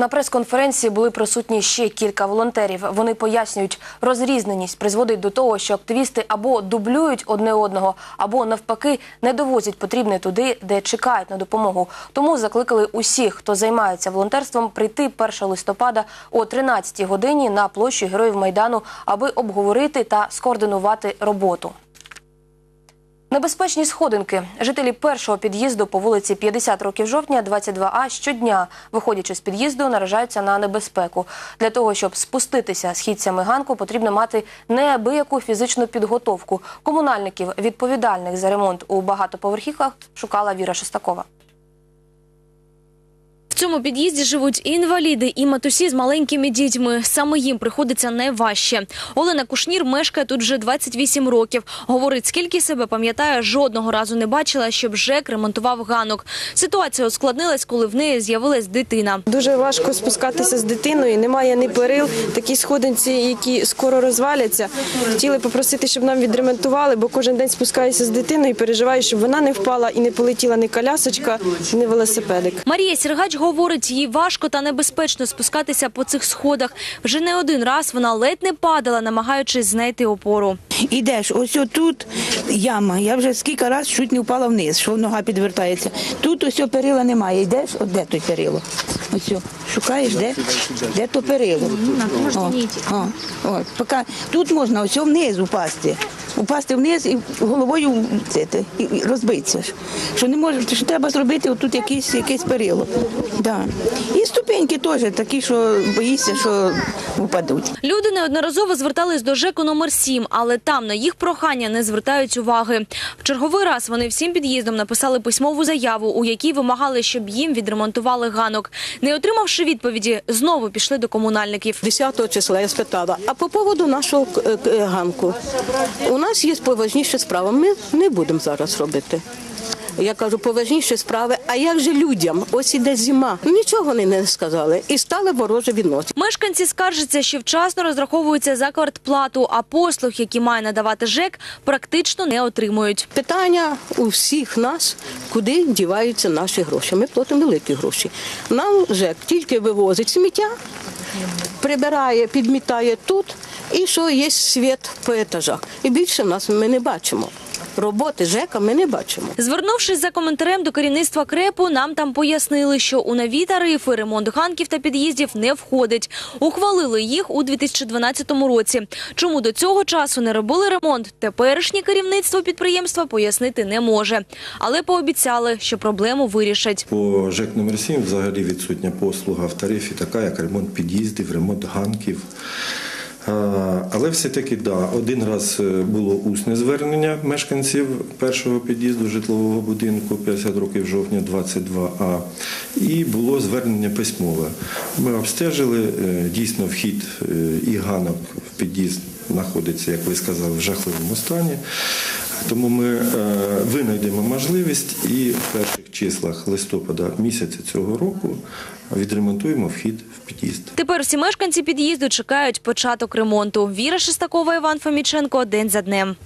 На прес-конференції були присутні ще кілька волонтерів. Вони пояснюють, розрізненість призводить до того, що активісти або дублюють одне одного, або навпаки не довозять потрібне туди, де чекають на допомогу. Тому закликали усіх, хто займається волонтерством, прийти 1 листопада о 13 годині на площу Героїв Майдану, аби обговорити та скоординувати роботу. Небезпечні сходинки. Жителі першого під'їзду по вулиці 50 років жовтня, 22А щодня, виходячи з під'їзду, наражаються на небезпеку. Для того, щоб спуститися східцями ганку, потрібно мати неабияку фізичну підготовку. Комунальників, відповідальних за ремонт у багатоповерхівках, шукала Віра Шестакова. Цьому під'їзді живуть і інваліди, і матусі з маленькими дітьми. Саме їм приходиться найважче. Олена Кушнір мешкає тут вже 28 років. Говорить, скільки себе пам'ятає, жодного разу не бачила, щоб ЖЕК ремонтував ганок. Ситуація ускладнилась, коли в неї з'явилась дитина. Дуже важко спускатися з дитиною, немає ні перил, такі сходинці, які скоро розваляться. Хотіли попросити, щоб нам відремонтували, бо кожен день спускаюся з дитиною і переживаю, щоб вона не впала і не полетіла ні колясочка, ні велосипедик. Марія Сіргач говорить, їй важко та небезпечно спускатися по цих сходах. Вже не один раз вона ледь не падала, намагаючись знайти опору. Ідеш, ось тут яма. Я вже скільки разів чуть не впала вниз, що нога підвертається. Тут ось перила немає. Йдеш, от де той перило? Ось шукаєш, де, де то перило. О, о, о, поки тут можна ось вниз упасти. Упасти вниз і головою це, те, і, розбитися. Що не може, що треба зробити отут якесь, якесь перило. Да. І ступеньки теж такі, що боїшся, що впадуть. Люди неодноразово звертались до ЖЕКу номер 7, але там на їх прохання не звертають уваги. В черговий раз вони всім під'їздом написали письмову заяву, у якій вимагали, щоб їм відремонтували ганок. Не отримавши відповіді, знову пішли до комунальників. 10 числа я спитала, а по поводу нашого е, е, ганку, у нас є поважніші справи, ми не будемо зараз робити. Я кажу, поважніші справи, а як же людям? Ось іде зима. Нічого вони не сказали. І стали вороже відносини. Мешканці скаржаться, що вчасно розраховуються за квартплату, а послуг, які має надавати ЖЕК, практично не отримують. Питання у всіх нас, куди діваються наші гроші. Ми платимо великі гроші. Нам ЖЕК тільки вивозить сміття, прибирає, підмітає тут, і що є світ по етажах. І більше нас ми не бачимо. Роботи ЖЕКа ми не бачимо. Звернувшись за коментарем до керівництва крепу, нам там пояснили, що у нові тарифи ремонт ганків та під'їздів не входить. Ухвалили їх у 2012 році. Чому до цього часу не робили ремонт? Теперішнє керівництво підприємства пояснити не може, але пообіцяли, що проблему вирішать. По ЖЕК номер 7 взагалі відсутня послуга в тарифі, така як ремонт під'їздів, ремонт ганків. Але все-таки да, один раз е, було усне звернення мешканців першого під'їзду житлового будинку 50 років жовтня 22А, і було звернення письмове. Ми обстежили е, дійсно вхід е, і ганок під'їзд знаходиться, як ви сказали, в жахливому стані. Тому ми е, винайдемо можливість і в перших числах листопада місяця цього року відремонтуємо вхід в під'їзд. Тепер всі мешканці під'їзду чекають початок ремонту. Віра Шестакова, Іван Фоміченко. День за днем.